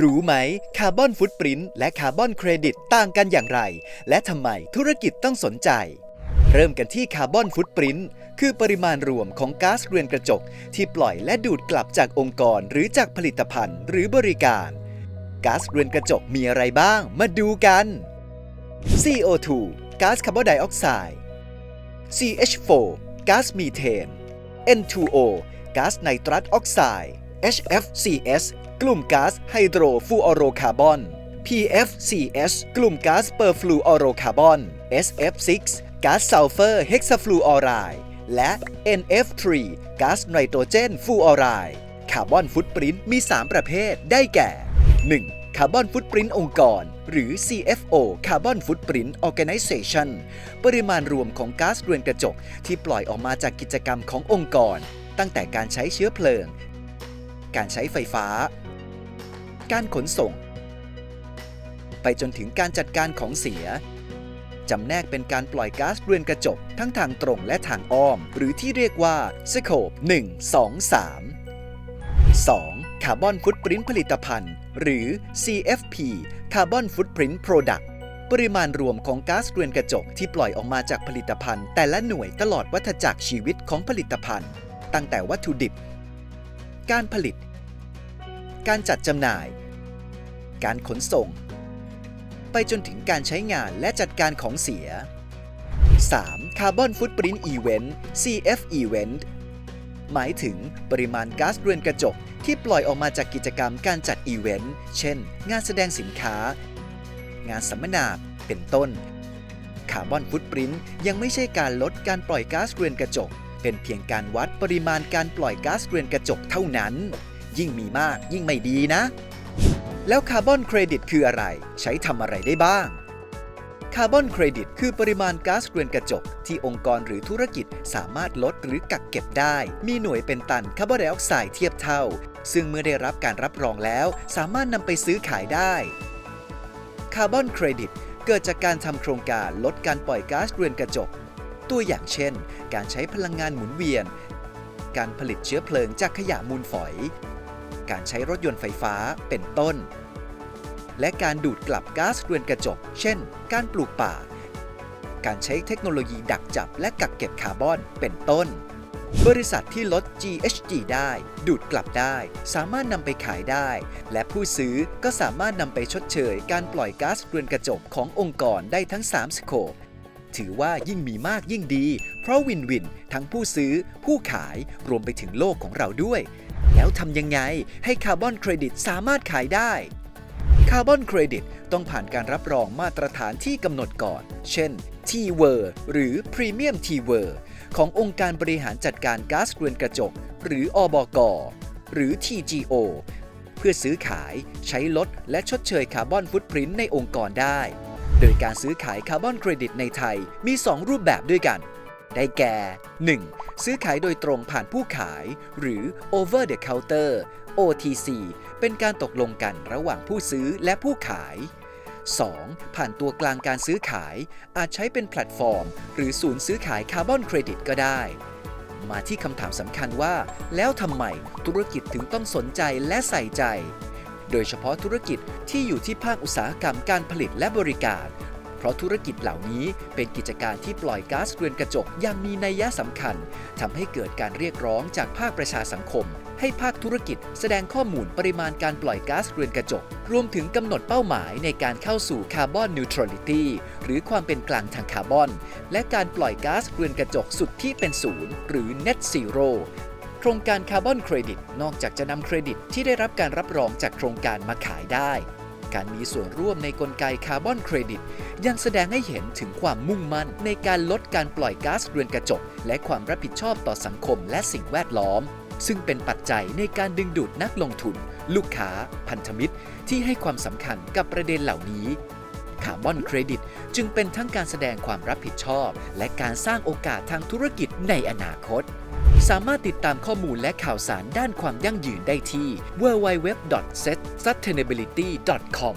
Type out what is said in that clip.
รู้ไหมคาร์บอนฟุตปรินต์และคาร์บอนเครดิตต่างกันอย่างไร และทำไมธุรกิจต้องสนใจ เริ่มกันที่คาร์บอนฟุตปรินต์คือปริมาณรวมของก๊าซเรือนกระจก ที่ปล่อยและดูดกลับจากองค์กรหรือจากผลิตภัณฑ์หรือบริการก๊าซเรือนกระจกมีอะไรบ้าง มาดูกัน CO2 ก๊าซคาร์บอนไดออกไซด์ CH4 ก๊าซมีเทน N2O ก๊าซไนตรัสออกไซด์ HFCS กลุ่มก๊าซไฮโดรฟลูออโรคาร์บอน PFCS กลุ่มก๊าซเปอร์ฟลูออโรคาร์บอน SF6 ก๊าซซัลเฟอร์เฮกซาฟลูออไรด์และ NF3 ก๊าซไนโตรเจนฟูออไรด์คาร์บอนฟุตปรินต์มี 3 ประเภทได้แก่ 1. คาร์บอนฟุตปรินต์องค์กร หรือ CFO Carbon Footprint Organization ปริมาณรวมของก๊าซเรือนกระจกที่ปล่อยออกมาจากกิจกรรมขององค์กร ตั้งแต่การใช้เชื้อเพลิง การใช้ไฟฟ้า การขนส่ง ไปจนถึงการจัดการของเสียจำแนกเป็นการปล่อยก๊าซเรือนกระจกทั้งทางตรงและทางอ้อม หรือที่เรียกว่า Scope 1 2 3 2. คาร์บอนฟุตปรินต์ผลิตภัณฑ์ หรือ CFP Carbon Footprint Product ปริมาณรวมของก๊าซเรือนกระจกที่ปล่อยออกมาจากผลิตภัณฑ์ แต่ละหน่วยตลอดวัฏจักรชีวิตของผลิตภัณฑ์ ตั้งแต่วัตถุดิบ การผลิต การจัดจำหน่าย การขนส่ง ไปจนถึงการใช้งานและจัดการของเสีย 3. Carbon Footprint Event CF Event หมายถึงปริมาณก๊าซเรือนกระจกที่ปล่อยออกมาจากกิจกรรมการจัดอีเวนต์ เช่น งานแสดงสินค้า งานสัมมนา เป็นต้น คาร์บอนฟุตปรินต์ยังไม่ใช่การลดการปล่อยก๊าซเรือนกระจก เป็นเพียงการวัดปริมาณการปล่อยก๊าซเรือนกระจกเท่านั้น ยิ่งมีมากยิ่งไม่ดีนะ แล้วคาร์บอนเครดิตคืออะไร ใช้ทำอะไรได้บ้าง คาร์บอนเครดิตคือปริมาณก๊าซเรือนกระจก ที่องค์กรหรือธุรกิจสามารถลดหรือกักเก็บได้ มีหน่วยเป็นตันคาร์บอนไดออกไซด์เทียบเท่า ซึ่งเมื่อได้รับการรับรองแล้ว สามารถนำไปซื้อขายได้ คาร์บอนเครดิตเกิดจากการทำโครงการลดการปล่อยก๊าซเรือนกระจก ตัวอย่างเช่น การใช้พลังงานหมุนเวียน การผลิตเชื้อเพลิงจากขยะมูลฝอย การใช้รถยนต์ไฟฟ้าเป็นต้น และการดูดกลับก๊าซเรือนกระจก เช่น การปลูกป่า การใช้เทคโนโลยีดักจับและกักเก็บคาร์บอนเป็นต้น บริษัทที่ลด GHG ได้ ดูดกลับได้ สามารถนำไปขายได้ และผู้ซื้อก็สามารถนำไปชดเชย การปล่อยก๊าซเรือนกระจกขององค์กรได้ทั้ง3สโคป ถือว่ายิ่งมีมากยิ่งดี เพราะวินวินทั้งผู้ซื้อ ผู้ขายรวมไปถึงโลกของเราด้วย แล้วทำยังไงให้คาร์บอนเครดิตสามารถขายได้คาร์บอนเครดิตต้องผ่านการรับรองมาตรฐานที่กำหนดก่อน เช่น t w e r หรือ Premium t w e r ขององค์การบริหารจัดการก๊าซเรือนกระจก หรืออบก หรือ TGO เพื่อซื้อขายใช้ลดและชดเชยคาร์บอนฟุตปรินในองค์กรได้ โดยการซื้อขายคาร์บอนเครดิตในไทยมี 2 รูปแบบด้วยกัน ได้แก่ 1. ซื้อขายโดยตรงผ่านผู้ขาย หรือ over the counter OTC เป็นการตกลงกันระหว่างผู้ซื้อและผู้ขาย 2. ผ่านตัวกลางการซื้อขาย อาจใช้เป็นแพลตฟอร์ม หรือศูนย์ซื้อขายคาร์บอนเครดิตก็ได้ มาที่คำถามสำคัญว่า แล้วทำไมธุรกิจถึงต้องสนใจและใส่ใจ โดยเฉพาะธุรกิจที่อยู่ที่ภาคอุตสาหกรรมการผลิตและบริการ เพราะธุรกิจเหล่านี้เป็นกิจการที่ปล่อยก๊าซเรือนกระจกอย่างมีนัยยะสำคัญทำให้เกิดการเรียกร้องจากภาคประชาสังคม ให้ภาคธุรกิจแสดงข้อมูลปริมาณการปล่อยก๊าซเรือนกระจก รวมถึงกำหนดเป้าหมายในการเข้าสู่คาร์บอนนิวทรัลิตี้หรือความเป็นกลางทางคาร์บอน และการปล่อยก๊าซเรือนกระจกสุดที่เป็นศูนย์หรือ Net Zero ครงการคาร์บอนเครดิตนอกจากจะนำเครดิตที่ได้รับการรับรองจากโครงการมาขายได้ การมีส่วนร่วมในกลไกคาร์บอนเครดิต ยังแสดงให้เห็นถึงความมุ่งมั่นในการลดการปล่อยก๊าซเรือนกระจก และความรับผิดชอบต่อสังคมและสิ่งแวดล้อม ซึ่งเป็นปัจจัยในการดึงดูดนักลงทุน ลูกค้า พันธมิตร ที่ให้ความสำคัญกับประเด็นเหล่านี้คาร์บอนเครดิตจึงเป็นทั้งการแสดงความรับผิดชอบ และการสร้างโอกาสทางธุรกิจในอนาคต สามารถติดตามข้อมูลและข่าวสารด้านความยั่งยืนได้ที่ www.setsustainability.com